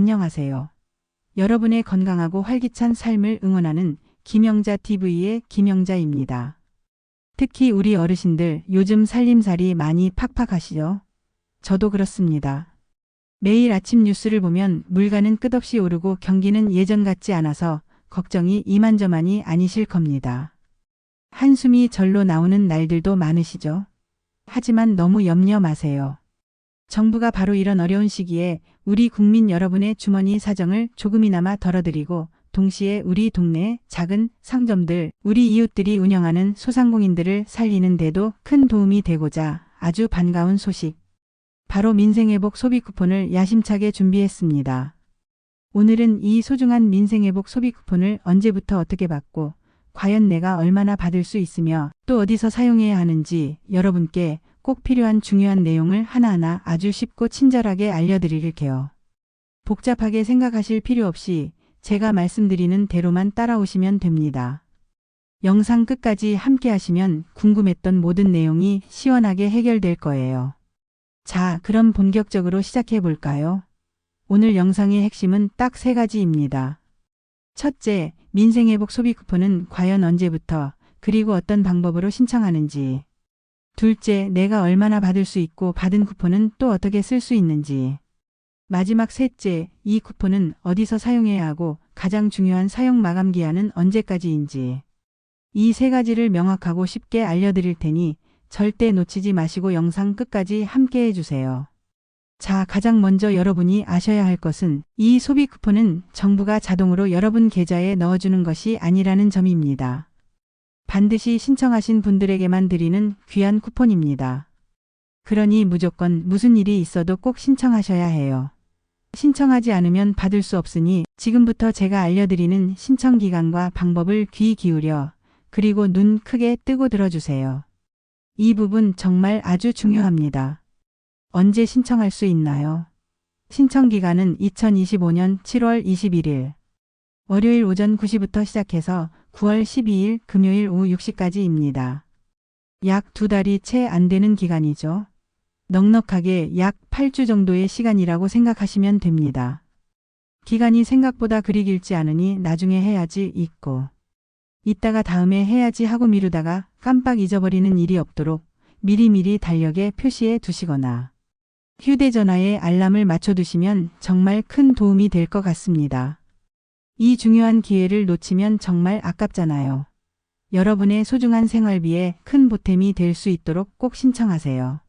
안녕하세요. 여러분의 건강하고 활기찬 삶을 응원하는 김영자 TV의 김영자입니다. 특히 우리 어르신들 요즘 살림살이 많이 팍팍하시죠? 저도 그렇습니다. 매일 아침 뉴스를 보면 물가는 끝없이 오르고 경기는 예전 같지 않아서 걱정이 이만저만이 아니실 겁니다. 한숨이 절로 나오는 날들도 많으시죠? 하지만 너무 염려 마세요. 정부가 바로 이런 어려운 시기에 우리 국민 여러분의 주머니 사정을 조금이나마 덜어드리고 동시에 우리 동네 작은 상점들, 우리 이웃들이 운영하는 소상공인들을 살리는 데도 큰 도움이 되고자 아주 반가운 소식. 바로 민생회복 소비 쿠폰을 야심차게 준비했습니다. 오늘은 이 소중한 민생회복 소비 쿠폰을 언제부터 어떻게 받고 과연 내가 얼마나 받을 수 있으며 또 어디서 사용해야 하는지 여러분께 꼭 필요한 중요한 내용을 하나하나 아주 쉽고 친절하게 알려드릴게요. 복잡하게 생각하실 필요 없이 제가 말씀드리는 대로만 따라오시면 됩니다. 영상 끝까지 함께 하시면 궁금했던 모든 내용이 시원하게 해결될 거예요. 자, 그럼 본격적으로 시작해 볼까요? 오늘 영상의 핵심은 딱 세 가지입니다. 첫째, 민생회복 소비 쿠폰은 과연 언제부터 그리고 어떤 방법으로 신청하는지. 둘째, 내가 얼마나 받을 수 있고 받은 쿠폰은 또 어떻게 쓸 수 있는지. 마지막 셋째, 이 쿠폰은 어디서 사용해야 하고 가장 중요한 사용 마감 기한은 언제까지인지. 이 세 가지를 명확하고 쉽게 알려드릴 테니 절대 놓치지 마시고 영상 끝까지 함께 해주세요. 자, 가장 먼저 여러분이 아셔야 할 것은 이 소비 쿠폰은 정부가 자동으로 여러분 계좌에 넣어주는 것이 아니라는 점입니다. 반드시 신청하신 분들에게만 드리는 귀한 쿠폰입니다. 그러니 무조건 무슨 일이 있어도 꼭 신청하셔야 해요. 신청하지 않으면 받을 수 없으니 지금부터 제가 알려드리는 신청 기간과 방법을 귀 기울여 그리고 눈 크게 뜨고 들어주세요. 이 부분 정말 아주 중요합니다. 언제 신청할 수 있나요? 신청 기간은 2025년 7월 21일 월요일 오전 9시부터 시작해서 9월 12일 금요일 오후 6시까지입니다. 약 두 달이 채 안 되는 기간이죠. 넉넉하게 약 8주 정도의 시간이라고 생각하시면 됩니다. 기간이 생각보다 그리 길지 않으니 나중에 해야지 있고 이따가 다음에 해야지 하고 미루다가 깜빡 잊어버리는 일이 없도록 미리미리 달력에 표시해 두시거나 휴대전화에 알람을 맞춰두시면 정말 큰 도움이 될 것 같습니다. 이 중요한 기회를 놓치면 정말 아깝잖아요. 여러분의 소중한 생활비에 큰 보탬이 될 수 있도록 꼭 신청하세요.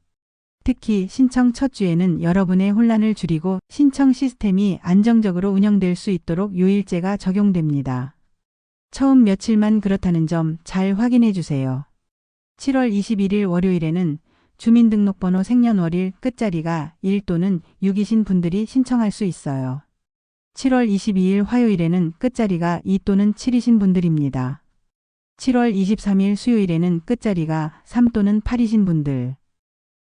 특히 신청 첫 주에는 여러분의 혼란을 줄이고 신청 시스템이 안정적으로 운영될 수 있도록 요일제가 적용됩니다. 처음 며칠만 그렇다는 점 잘 확인해 주세요. 7월 21일 월요일에는 주민등록번호 생년월일 끝자리가 1 또는 6이신 분들이 신청할 수 있어요. 7월 22일 화요일에는 끝자리가 2 또는 7이신 분들입니다. 7월 23일 수요일에는 끝자리가 3 또는 8이신 분들.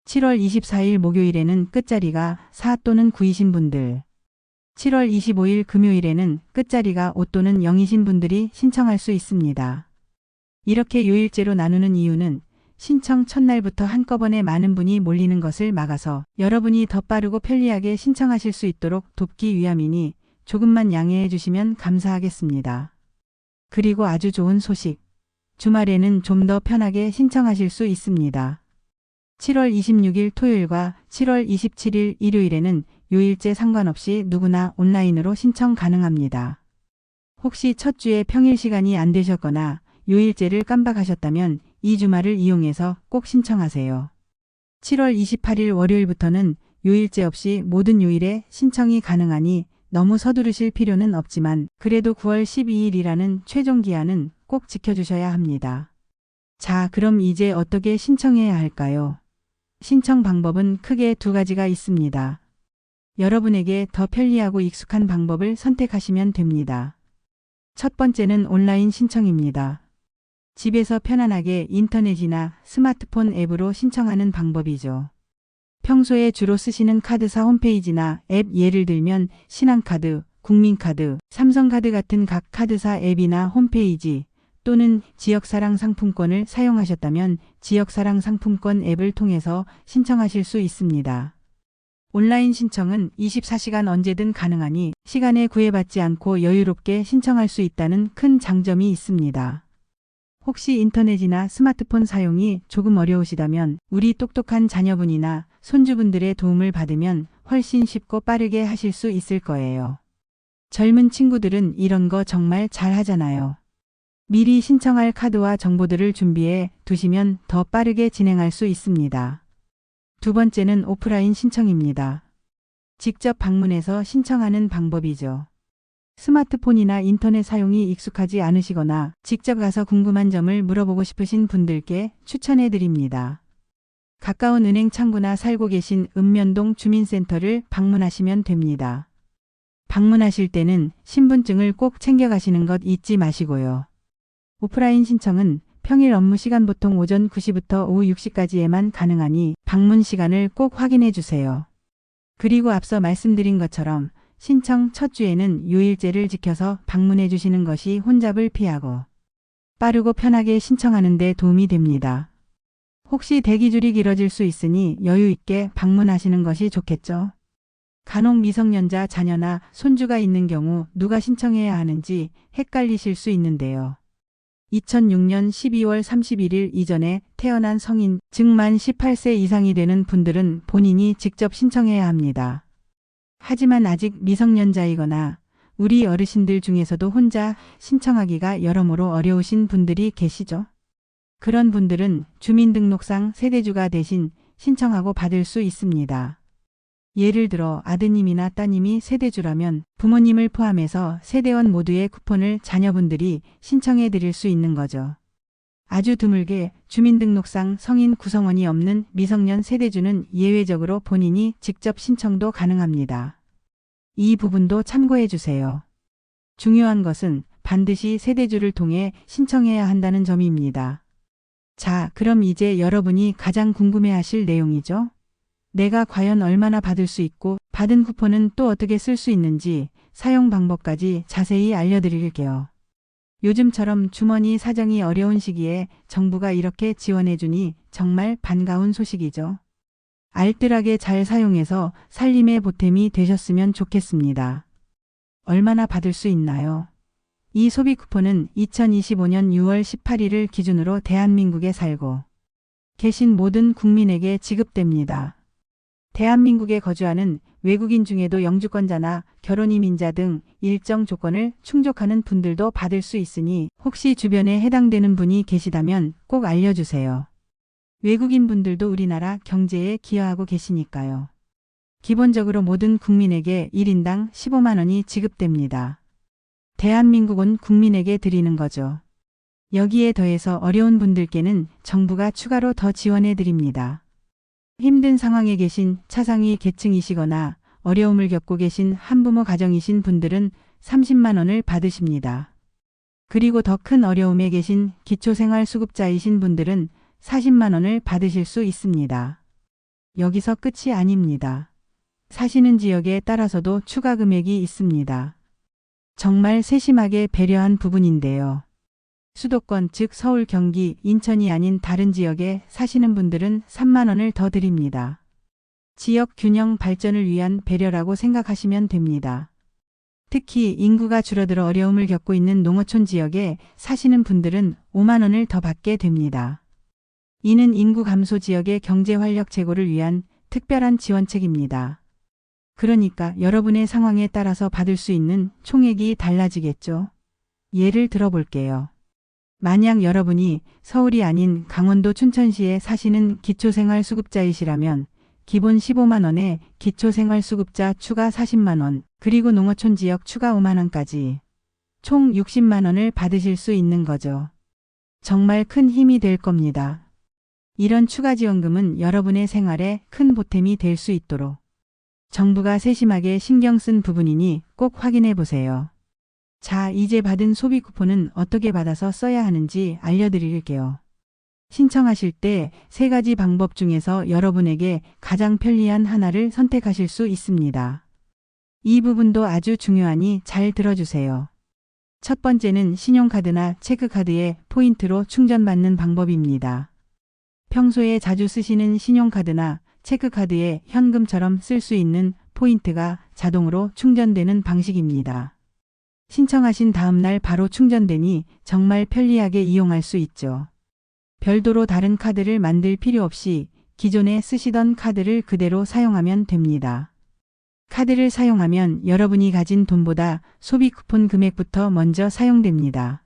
7월 24일 목요일에는 끝자리가 4 또는 9이신 분들. 7월 25일 금요일에는 끝자리가 5 또는 0이신 분들이 신청할 수 있습니다. 이렇게 요일제로 나누는 이유는 신청 첫날부터 한꺼번에 많은 분이 몰리는 것을 막아서 여러분이 더 빠르고 편리하게 신청하실 수 있도록 돕기 위함이니 조금만 양해해 주시면 감사하겠습니다. 그리고 아주 좋은 소식. 주말에는 좀 더 편하게 신청하실 수 있습니다. 7월 26일 토요일과 7월 27일 일요일에는 요일제 상관없이 누구나 온라인으로 신청 가능합니다. 혹시 첫 주에 평일 시간이 안 되셨거나 요일제를 깜빡하셨다면 이 주말을 이용해서 꼭 신청하세요. 7월 28일 월요일부터는 요일제 없이 모든 요일에 신청이 가능하니 너무 서두르실 필요는 없지만 그래도 9월 12일이라는 최종 기한은 꼭 지켜주셔야 합니다. 자, 그럼 이제 어떻게 신청해야 할까요? 신청 방법은 크게 두 가지가 있습니다. 여러분에게 더 편리하고 익숙한 방법을 선택하시면 됩니다. 첫 번째는 온라인 신청입니다. 집에서 편안하게 인터넷이나 스마트폰 앱으로 신청하는 방법이죠. 평소에 주로 쓰시는 카드사 홈페이지나 앱 예를 들면 신한카드, 국민카드, 삼성카드 같은 각 카드사 앱이나 홈페이지 또는 지역사랑 상품권을 사용하셨다면 지역사랑 상품권 앱을 통해서 신청하실 수 있습니다. 온라인 신청은 24시간 언제든 가능하니 시간에 구애받지 않고 여유롭게 신청할 수 있다는 큰 장점이 있습니다. 혹시 인터넷이나 스마트폰 사용이 조금 어려우시다면 우리 똑똑한 자녀분이나 손주분들의 도움을 받으면 훨씬 쉽고 빠르게 하실 수 있을 거예요. 젊은 친구들은 이런 거 정말 잘 하잖아요. 미리 신청할 카드와 정보들을 준비해 두시면 더 빠르게 진행할 수 있습니다. 두 번째는 오프라인 신청입니다. 직접 방문해서 신청하는 방법이죠. 스마트폰이나 인터넷 사용이 익숙하지 않으시거나 직접 가서 궁금한 점을 물어보고 싶으신 분들께 추천해 드립니다. 가까운 은행 창구나 살고 계신 읍면동 주민센터를 방문하시면 됩니다. 방문하실 때는 신분증을 꼭 챙겨가시는 것 잊지 마시고요. 오프라인 신청은 평일 업무 시간 보통 오전 9시부터 오후 6시까지에만 가능하니 방문 시간을 꼭 확인해 주세요. 그리고 앞서 말씀드린 것처럼 신청 첫 주에는 요일제를 지켜서 방문해 주시는 것이 혼잡을 피하고 빠르고 편하게 신청하는 데 도움이 됩니다. 혹시 대기줄이 길어질 수 있으니 여유 있게 방문하시는 것이 좋겠죠. 간혹 미성년자 자녀나 손주가 있는 경우 누가 신청해야 하는지 헷갈리실 수 있는데요. 2006년 12월 31일 이전에 태어난 성인, 즉 만 18세 이상이 되는 분들은 본인이 직접 신청해야 합니다. 하지만 아직 미성년자이거나 우리 어르신들 중에서도 혼자 신청하기가 여러모로 어려우신 분들이 계시죠. 그런 분들은 주민등록상 세대주가 대신 신청하고 받을 수 있습니다. 예를 들어 아드님이나 따님이 세대주라면 부모님을 포함해서 세대원 모두의 쿠폰을 자녀분들이 신청해 드릴 수 있는 거죠. 아주 드물게 주민등록상 성인 구성원이 없는 미성년 세대주는 예외적으로 본인이 직접 신청도 가능합니다. 이 부분도 참고해 주세요. 중요한 것은 반드시 세대주를 통해 신청해야 한다는 점입니다. 자, 그럼 이제 여러분이 가장 궁금해 하실 내용이죠? 내가 과연 얼마나 받을 수 있고 받은 쿠폰은 또 어떻게 쓸 수 있는지 사용 방법까지 자세히 알려드릴게요. 요즘처럼 주머니 사정이 어려운 시기에 정부가 이렇게 지원해주니 정말 반가운 소식이죠. 알뜰하게 잘 사용해서 살림의 보탬이 되셨으면 좋겠습니다. 얼마나 받을 수 있나요? 이 소비 쿠폰은 2025년 6월 18일을 기준으로 대한민국에 살고 계신 모든 국민에게 지급됩니다. 대한민국에 거주하는 외국인 중에도 영주권자나 결혼 이민자 등 일정 조건을 충족하는 분들도 받을 수 있으니 혹시 주변에 해당되는 분이 계시다면 꼭 알려주세요. 외국인 분들도 우리나라 경제에 기여하고 계시니까요. 기본적으로 모든 국민에게 1인당 15만 원이 지급됩니다. 대한민국은 국민에게 드리는 거죠. 여기에 더해서 어려운 분들께는 정부가 추가로 더 지원해 드립니다. 힘든 상황에 계신 차상위 계층이시거나 어려움을 겪고 계신 한부모 가정이신 분들은 30만 원을 받으십니다. 그리고 더 큰 어려움에 계신 기초생활수급자이신 분들은 40만 원을 받으실 수 있습니다. 여기서 끝이 아닙니다. 사시는 지역에 따라서도 추가 금액이 있습니다. 정말 세심하게 배려한 부분인데요. 수도권 즉 서울, 경기, 인천이 아닌 다른 지역에 사시는 분들은 3만 원을 더 드립니다. 지역 균형 발전을 위한 배려라고 생각하시면 됩니다. 특히 인구가 줄어들어 어려움을 겪고 있는 농어촌 지역에 사시는 분들은 5만 원을 더 받게 됩니다. 이는 인구 감소 지역의 경제 활력 제고를 위한 특별한 지원책입니다. 그러니까 여러분의 상황에 따라서 받을 수 있는 총액이 달라지겠죠. 예를 들어볼게요. 만약 여러분이 서울이 아닌 강원도 춘천시에 사시는 기초생활수급자이시라면 기본 15만 원에 기초생활수급자 추가 40만 원, 그리고 농어촌 지역 추가 5만 원까지 총 60만 원을 받으실 수 있는 거죠. 정말 큰 힘이 될 겁니다. 이런 추가 지원금은 여러분의 생활에 큰 보탬이 될 수 있도록 정부가 세심하게 신경 쓴 부분이니 꼭 확인해 보세요. 자, 이제 받은 소비 쿠폰은 어떻게 받아서 써야 하는지 알려드릴게요. 신청하실 때 세 가지 방법 중에서 여러분에게 가장 편리한 하나를 선택하실 수 있습니다. 이 부분도 아주 중요하니 잘 들어주세요. 첫 번째는 신용카드나 체크카드에 포인트로 충전받는 방법입니다. 평소에 자주 쓰시는 신용카드나 체크카드에 현금처럼 쓸 수 있는 포인트가 자동으로 충전되는 방식입니다. 신청하신 다음날 바로 충전되니 정말 편리하게 이용할 수 있죠. 별도로 다른 카드를 만들 필요 없이 기존에 쓰시던 카드를 그대로 사용하면 됩니다. 카드를 사용하면 여러분이 가진 돈보다 소비 쿠폰 금액부터 먼저 사용됩니다.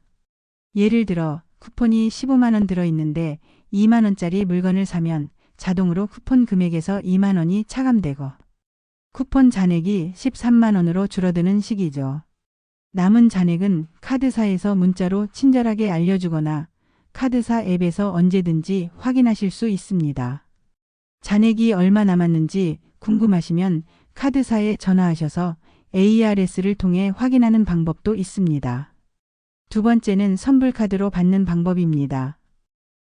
예를 들어 쿠폰이 15만원 들어있는데 2만원짜리 물건을 사면 자동으로 쿠폰 금액에서 2만 원이 차감되고 쿠폰 잔액이 13만 원으로 줄어드는 시기죠. 남은 잔액은 카드사에서 문자로 친절하게 알려주거나 카드사 앱에서 언제든지 확인하실 수 있습니다. 잔액이 얼마 남았는지 궁금하시면 카드사에 전화하셔서 ARS를 통해 확인하는 방법도 있습니다. 두 번째는 선불카드로 받는 방법입니다.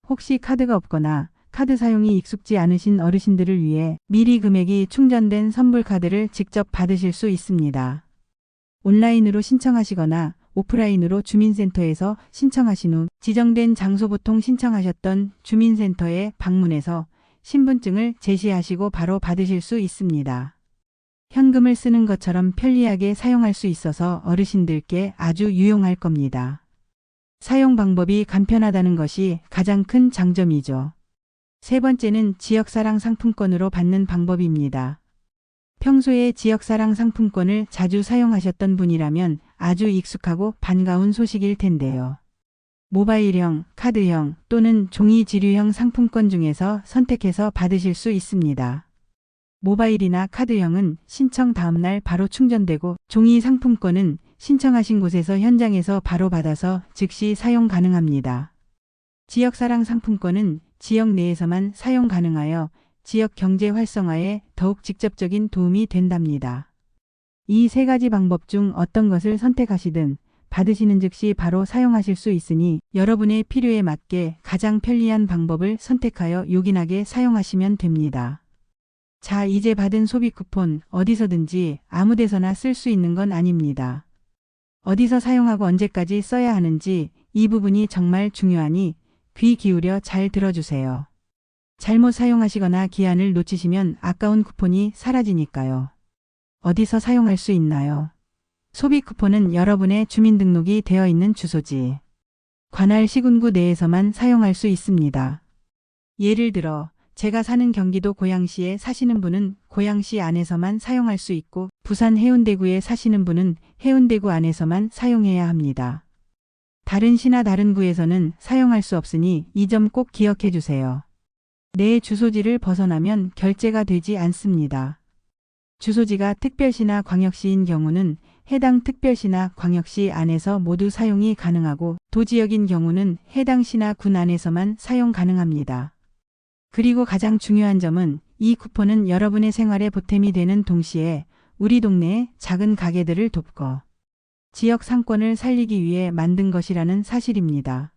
혹시 카드가 없거나 카드 사용이 익숙지 않으신 어르신들을 위해 미리 금액이 충전된 선불 카드를 직접 받으실 수 있습니다. 온라인으로 신청하시거나 오프라인으로 주민센터에서 신청하신 후 지정된 장소 보통 신청하셨던 주민센터에 방문해서 신분증을 제시하시고 바로 받으실 수 있습니다. 현금을 쓰는 것처럼 편리하게 사용할 수 있어서 어르신들께 아주 유용할 겁니다. 사용 방법이 간편하다는 것이 가장 큰 장점이죠. 세 번째는 지역사랑 상품권으로 받는 방법입니다. 평소에 지역사랑 상품권을 자주 사용하셨던 분이라면 아주 익숙하고 반가운 소식일 텐데요. 모바일형, 카드형 또는 종이 지류형 상품권 중에서 선택해서 받으실 수 있습니다. 모바일이나 카드형은 신청 다음날 바로 충전되고 종이 상품권은 신청하신 곳에서 현장에서 바로 받아서 즉시 사용 가능합니다. 지역사랑 상품권은 지역 내에서만 사용 가능하여 지역 경제 활성화에 더욱 직접적인 도움이 된답니다. 이 세 가지 방법 중 어떤 것을 선택하시든 받으시는 즉시 바로 사용하실 수 있으니 여러분의 필요에 맞게 가장 편리한 방법을 선택하여 요긴하게 사용하시면 됩니다. 자, 이제 받은 소비 쿠폰 어디서든지 아무 데서나 쓸 수 있는 건 아닙니다. 어디서 사용하고 언제까지 써야 하는지 이 부분이 정말 중요하니 귀 기울여 잘 들어주세요. 잘못 사용하시거나 기한을 놓치시면 아까운 쿠폰이 사라지니까요. 어디서 사용할 수 있나요? 소비 쿠폰은 여러분의 주민등록이 되어 있는 주소지. 관할 시군구 내에서만 사용할 수 있습니다. 예를 들어 제가 사는 경기도 고양시에 사시는 분은 고양시 안에서만 사용할 수 있고 부산 해운대구에 사시는 분은 해운대구 안에서만 사용해야 합니다. 다른 시나 다른 구에서는 사용할 수 없으니 이 점 꼭 기억해 주세요. 내 주소지를 벗어나면 결제가 되지 않습니다. 주소지가 특별시나 광역시인 경우는 해당 특별시나 광역시 안에서 모두 사용이 가능하고 도지역인 경우는 해당 시나 군 안에서만 사용 가능합니다. 그리고 가장 중요한 점은 이 쿠폰은 여러분의 생활에 보탬이 되는 동시에 우리 동네의 작은 가게들을 돕고 지역 상권을 살리기 위해 만든 것이라는 사실입니다.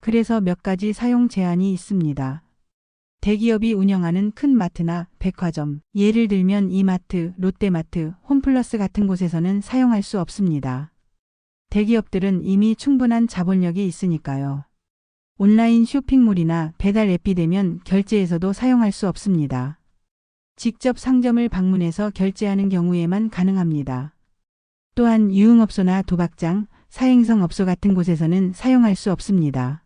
그래서 몇 가지 사용 제한이 있습니다. 대기업이 운영하는 큰 마트나 백화점, 예를 들면 이마트, 롯데마트, 홈플러스 같은 곳에서는 사용할 수 없습니다. 대기업들은 이미 충분한 자본력이 있으니까요. 온라인 쇼핑몰이나 배달 앱이 되면 결제에서도 사용할 수 없습니다. 직접 상점을 방문해서 결제하는 경우에만 가능합니다. 또한 유흥업소나 도박장, 사행성 업소 같은 곳에서는 사용할 수 없습니다.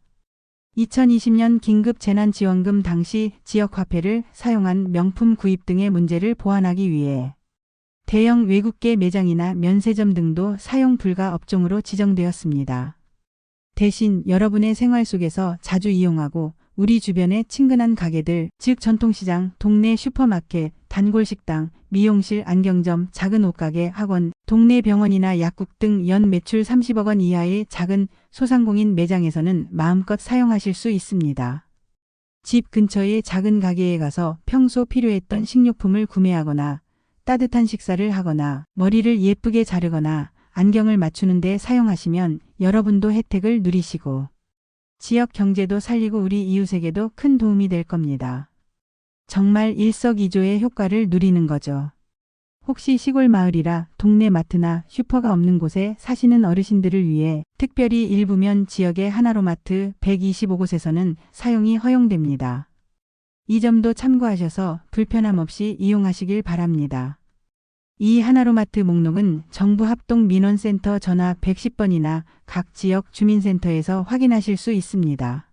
2020년 긴급 재난지원금 당시 지역화폐를 사용한 명품 구입 등의 문제를 보완하기 위해 대형 외국계 매장이나 면세점 등도 사용 불가 업종으로 지정되었습니다. 대신 여러분의 생활 속에서 자주 이용하고 우리 주변의 친근한 가게들, 즉 전통시장, 동네 슈퍼마켓, 단골식당, 미용실, 안경점, 작은 옷가게, 학원, 동네 병원이나 약국 등 연 매출 30억 원 이하의 작은 소상공인 매장에서는 마음껏 사용하실 수 있습니다. 집 근처의 작은 가게에 가서 평소 필요했던 식료품을 구매하거나 따뜻한 식사를 하거나 머리를 예쁘게 자르거나 안경을 맞추는 데 사용하시면 여러분도 혜택을 누리시고 지역 경제도 살리고 우리 이웃에게도 큰 도움이 될 겁니다. 정말 일석이조의 효과를 누리는 거죠. 혹시 시골 마을이라 동네 마트나 슈퍼가 없는 곳에 사시는 어르신들을 위해 특별히 일부면 지역의 하나로마트 125곳에서는 사용이 허용됩니다. 이 점도 참고하셔서 불편함 없이 이용하시길 바랍니다. 이 하나로마트 목록은 정부 합동 민원센터 전화 110번이나 각 지역 주민센터에서 확인하실 수 있습니다.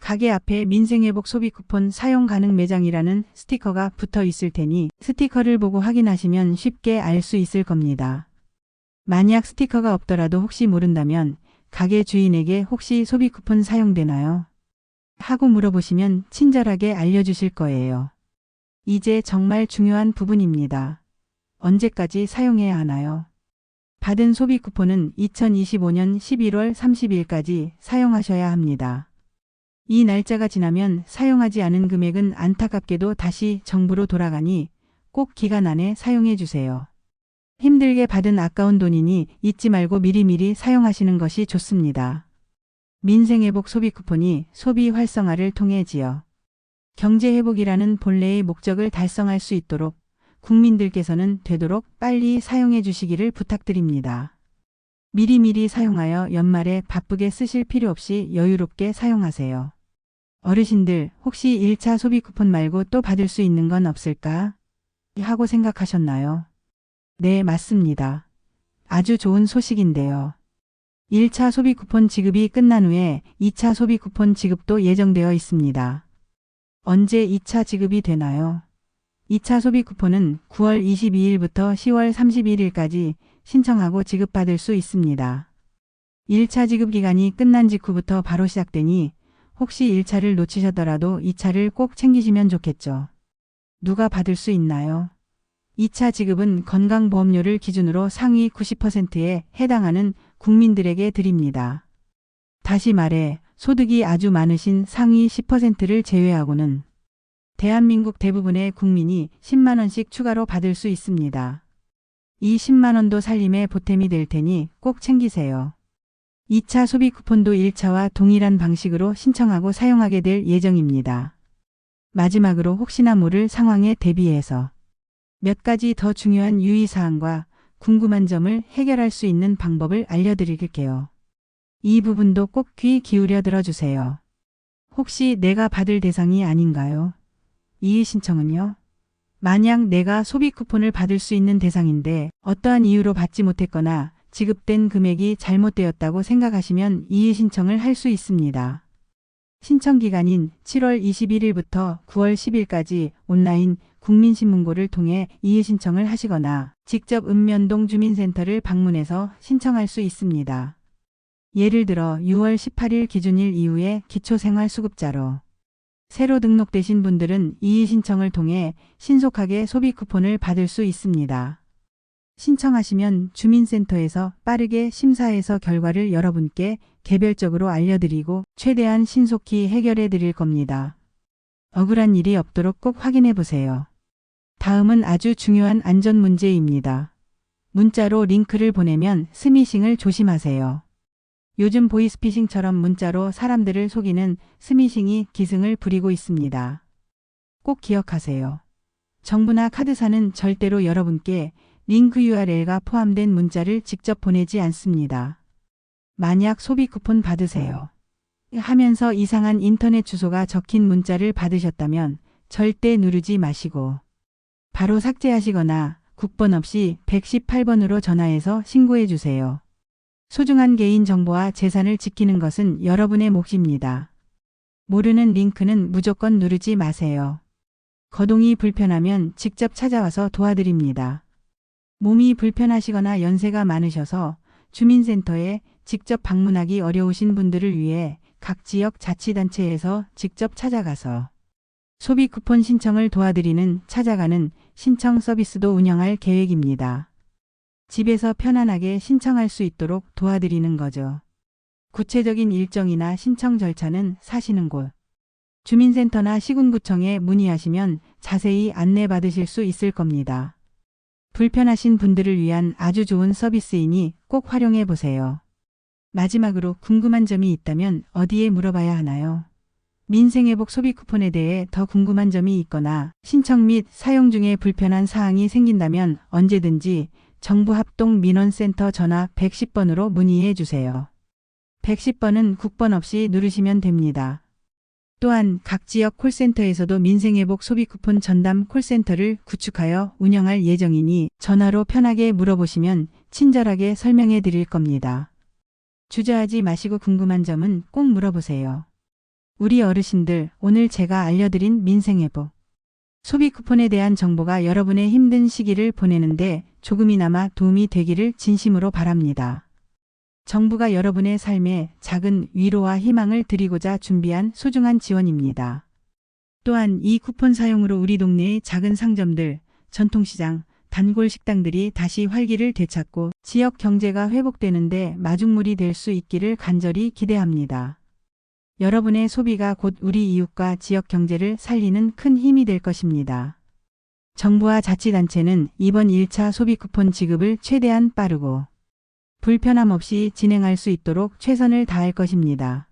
가게 앞에 민생회복 소비 쿠폰 사용 가능 매장이라는 스티커가 붙어 있을 테니 스티커를 보고 확인하시면 쉽게 알 수 있을 겁니다. 만약 스티커가 없더라도 혹시 모른다면 가게 주인에게 혹시 소비 쿠폰 사용되나요? 하고 물어보시면 친절하게 알려주실 거예요. 이제 정말 중요한 부분입니다. 언제까지 사용해야 하나요? 받은 소비 쿠폰은 2025년 11월 30일까지 사용하셔야 합니다. 이 날짜가 지나면 사용하지 않은 금액은 안타깝게도 다시 정부로 돌아가니 꼭 기간 안에 사용해 주세요. 힘들게 받은 아까운 돈이니 잊지 말고 미리미리 사용하시는 것이 좋습니다. 민생회복 소비 쿠폰이 소비 활성화를 통해 지어 경제회복이라는 본래의 목적을 달성할 수 있도록 국민들께서는 되도록 빨리 사용해 주시기를 부탁드립니다. 미리미리 사용하여 연말에 바쁘게 쓰실 필요 없이 여유롭게 사용하세요. 어르신들 혹시 1차 소비 쿠폰 말고 또 받을 수 있는 건 없을까? 하고 생각하셨나요? 네, 맞습니다. 아주 좋은 소식인데요. 1차 소비 쿠폰 지급이 끝난 후에 2차 소비 쿠폰 지급도 예정되어 있습니다. 언제 2차 지급이 되나요? 2차 소비 쿠폰은 9월 22일부터 10월 31일까지 신청하고 지급받을 수 있습니다. 1차 지급 기간이 끝난 직후부터 바로 시작되니 혹시 1차를 놓치셨더라도 2차를 꼭 챙기시면 좋겠죠. 누가 받을 수 있나요? 2차 지급은 건강보험료를 기준으로 상위 90%에 해당하는 국민들에게 드립니다. 다시 말해 소득이 아주 많으신 상위 10%를 제외하고는 대한민국 대부분의 국민이 10만원씩 추가로 받을 수 있습니다. 이 10만원도 살림에 보탬이 될 테니 꼭 챙기세요. 2차 소비 쿠폰도 1차와 동일한 방식으로 신청하고 사용하게 될 예정입니다. 마지막으로 혹시나 모를 상황에 대비해서 몇 가지 더 중요한 유의사항과 궁금한 점을 해결할 수 있는 방법을 알려드릴게요. 이 부분도 꼭 귀 기울여 들어주세요. 혹시 내가 받을 대상이 아닌가요? 이의 신청은요? 만약 내가 소비 쿠폰을 받을 수 있는 대상인데 어떠한 이유로 받지 못했거나 지급된 금액이 잘못되었다고 생각하시면 이의 신청을 할 수 있습니다. 신청 기간인 7월 21일부터 9월 10일까지 온라인 국민신문고를 통해 이의 신청을 하시거나 직접 읍면동 주민센터를 방문해서 신청할 수 있습니다. 예를 들어 6월 18일 기준일 이후에 기초생활수급자로 새로 등록되신 분들은 이의 신청을 통해 신속하게 소비 쿠폰을 받을 수 있습니다. 신청하시면 주민센터에서 빠르게 심사해서 결과를 여러분께 개별적으로 알려드리고 최대한 신속히 해결해 드릴 겁니다. 억울한 일이 없도록 꼭 확인해 보세요. 다음은 아주 중요한 안전 문제입니다. 문자로 링크를 보내면 스미싱을 조심하세요. 요즘 보이스피싱처럼 문자로 사람들을 속이는 스미싱이 기승을 부리고 있습니다. 꼭 기억하세요. 정부나 카드사는 절대로 여러분께 링크 URL가 포함된 문자를 직접 보내지 않습니다. 만약 소비 쿠폰 받으세요. 하면서 이상한 인터넷 주소가 적힌 문자를 받으셨다면 절대 누르지 마시고 바로 삭제하시거나 국번 없이 118번으로 전화해서 신고해 주세요. 소중한 개인 정보와 재산을 지키는 것은 여러분의 몫입니다. 모르는 링크는 무조건 누르지 마세요. 거동이 불편하면 직접 찾아와서 도와드립니다. 몸이 불편하시거나 연세가 많으셔서 주민센터에 직접 방문하기 어려우신 분들을 위해 각 지역 자치단체에서 직접 찾아가서 소비 쿠폰 신청을 도와드리는 찾아가는 신청 서비스도 운영할 계획입니다. 집에서 편안하게 신청할 수 있도록 도와드리는 거죠. 구체적인 일정이나 신청 절차는 사시는 곳, 주민센터나 시군구청에 문의하시면 자세히 안내받으실 수 있을 겁니다. 불편하신 분들을 위한 아주 좋은 서비스이니 꼭 활용해 보세요. 마지막으로 궁금한 점이 있다면 어디에 물어봐야 하나요? 민생회복 소비 쿠폰에 대해 더 궁금한 점이 있거나 신청 및 사용 중에 불편한 사항이 생긴다면 언제든지 정부 합동 민원센터 전화 110번으로 문의해 주세요. 110번은 국번 없이 누르시면 됩니다. 또한 각 지역 콜센터에서도 민생회복 소비 쿠폰 전담 콜센터를 구축하여 운영할 예정이니 전화로 편하게 물어보시면 친절하게 설명해 드릴 겁니다. 주저하지 마시고 궁금한 점은 꼭 물어보세요. 우리 어르신들 오늘 제가 알려드린 민생회복 소비 쿠폰에 대한 정보가 여러분의 힘든 시기를 보내는데 조금이나마 도움이 되기를 진심으로 바랍니다. 정부가 여러분의 삶에 작은 위로와 희망을 드리고자 준비한 소중한 지원입니다. 또한 이 쿠폰 사용으로 우리 동네의 작은 상점들, 전통시장, 단골 식당들이 다시 활기를 되찾고 지역 경제가 회복되는데 마중물이 될 수 있기를 간절히 기대합니다. 여러분의 소비가 곧 우리 이웃과 지역 경제를 살리는 큰 힘이 될 것입니다. 정부와 자치단체는 이번 1차 소비 쿠폰 지급을 최대한 빠르고 불편함 없이 진행할 수 있도록 최선을 다할 것입니다.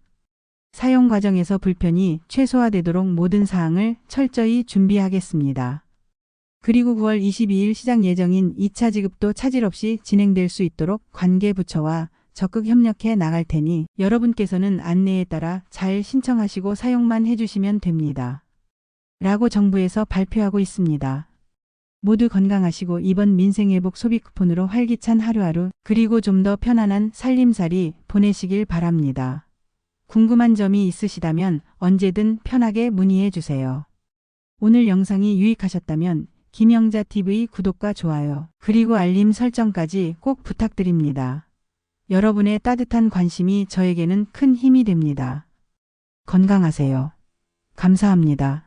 사용 과정에서 불편이 최소화되도록 모든 사항을 철저히 준비하겠습니다. 그리고 9월 22일 시작 예정인 2차 지급도 차질 없이 진행될 수 있도록 관계 부처와 적극 협력해 나갈 테니 여러분께서는 안내에 따라 잘 신청하시고 사용만 해주시면 됩니다. 라고 정부에서 발표하고 있습니다. 모두 건강하시고 이번 민생회복 소비 쿠폰으로 활기찬 하루하루 그리고 좀 더 편안한 살림살이 보내시길 바랍니다. 궁금한 점이 있으시다면 언제든 편하게 문의해 주세요. 오늘 영상이 유익하셨다면 김영자 TV 구독과 좋아요 그리고 알림 설정까지 꼭 부탁드립니다. 여러분의 따뜻한 관심이 저에게는 큰 힘이 됩니다. 건강하세요. 감사합니다.